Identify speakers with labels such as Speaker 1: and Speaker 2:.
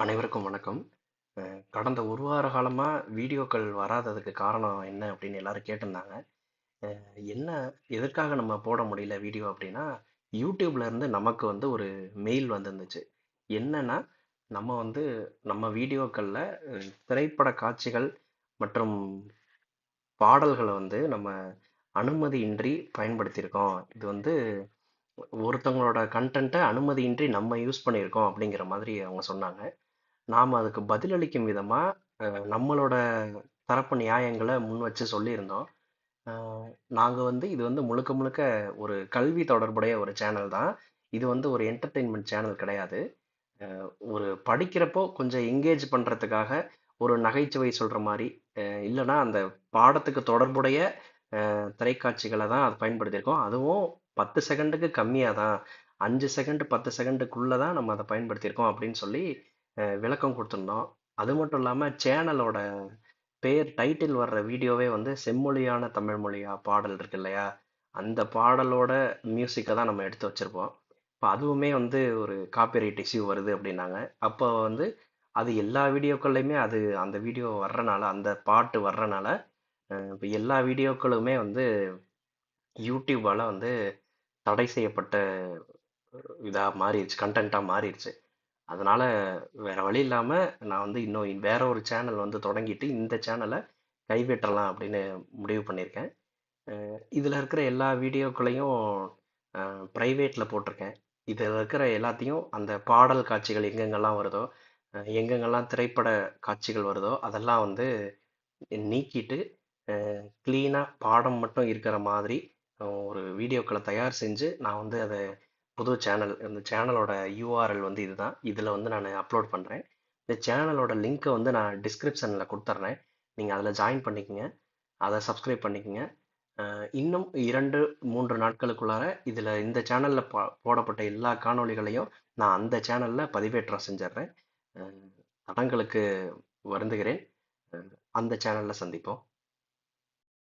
Speaker 1: அனைவருக்கும் வணக்கம். கடந்த ஒரு வார காலமாக வீடியோக்கள் வராததுக்கு காரணம் என்ன அப்படின்னு எல்லாரும் கேட்டிருந்தாங்க. என்ன எதற்காக நம்ம போட முடியல வீடியோ அப்படின்னா, யூடியூப்ல இருந்து நமக்கு வந்து ஒரு மெயில் வந்திருந்துச்சு. என்னன்னா, நம்ம வந்து நம்ம வீடியோக்களில் திரைப்பட காட்சிகள் மற்றும் பாடல்களை வந்து நம்ம அனுமதியின்றி பயன்படுத்தியிருக்கோம். இது வந்து ஒருத்தவங்களோட கண்டென்ட்டை அனுமதியின்றி நம்ம யூஸ் பண்ணியிருக்கோம் அப்படிங்கிற மாதிரி அவங்க சொன்னாங்க. நாம அதுக்கு பதிலளிக்கும் விதமா நம்மளோட தரப்பு நியாயங்களை முன் வச்சு சொல்லியிருந்தோம். நாங்கள் நாங்க வந்து இது வந்து முழுக்க முழுக்க ஒரு கல்வி தொடர்புடைய ஒரு சேனல் தான். இது வந்து ஒரு என்டர்டெயின்மெண்ட் சேனல் கிடையாது. ஒரு படிக்கிறப்போ கொஞ்சம் என்கேஜ் பண்றதுக்காக ஒரு நகைச்சுவை சொல்ற மாதிரி அ அந்த பாடத்துக்கு தொடர்புடைய அ தான் அது பயன்படுத்தியிருக்கோம். அதுவும் 10 செகண்டுக்கு கம்மியாக தான். அஞ்சு செகண்ட், பத்து செகண்டுக்குள்ளே தான் நம்ம அதை பயன்படுத்தியிருக்கோம் அப்படின்னு சொல்லி விளக்கம் கொடுத்துருந்தோம் அது மட்டும் இல்லாமல் சேனலோட பேர் டைட்டில் வர்ற வீடியோவே வந்து செம்மொழியான தமிழ் மொழியா பாடல் இருக்கு இல்லையா? அந்த பாடலோட மியூசிக்கை தான் நம்ம எடுத்து வச்சிருப்போம். இப்போ அதுவுமே வந்து ஒரு காப்பிரைட் இஷ்யூ வருது அப்படின்னாங்க. அப்போ வந்து அது எல்லா வீடியோக்கள்லையுமே அது அந்த வீடியோ வர்றனால, அந்த பாட்டு வர்றனால, இப்போ எல்லா வீடியோக்களுமே வந்து யூடியூபால் வந்து தடை செய்யப்பட்ட இதாக மாறிடுச்சு கண்டென்ட்டாக மாறிடுச்சு அதனால் வேறு வழி இல்லாமல் நான் வந்து இன்னும் வேற ஒரு சேனல் வந்து தொடங்கிட்டு, இந்த சேனலை கைவிட்டலாம் அப்படின்னு முடிவு பண்ணியிருக்கேன். இதில் இருக்கிற எல்லா வீடியோக்களையும் ப்ரைவேட்டில் போட்டிருக்கேன். இதில் இருக்கிற எல்லாத்தையும் அந்த பாடல் காட்சிகள் எங்கெங்கெல்லாம் வருதோ, எங்கெங்கெல்லாம் திரைப்பட காட்சிகள் வருதோ, அதெல்லாம் வந்து நீக்கிட்டு, க்ளீனாக பாடம் மட்டும் இருக்கிற மாதிரி ஒரு வீடியோக்களை தயார் செஞ்சு, நான் வந்து அதை புது சேனல் இந்த சேனலோட யூஆர்எல் வந்து இதுதான். இதில் வந்து நான் அப்லோட் பண்ணுறேன் இந்த சேனலோட லிங்க்கை வந்து நான் டிஸ்கிரிப்ஷனில் கொடுத்துட்றேன் நீங்கள் அதில் ஜாயின் பண்ணிக்கோங்க அதை சப்ஸ்கிரைப் பண்ணிக்கங்க. இன்னும் 2, 3 நாட்களுக்குள்ளார இதில் இந்த சேனலில் போடப்பட்ட எல்லா காணொளிகளையும் நான் அந்த சேனலில் பதிவேற்றம் செஞ்சிட்றேன் தடங்களுக்கு வருந்துகிறேன். அந்த சேனலில் சந்திப்போம்.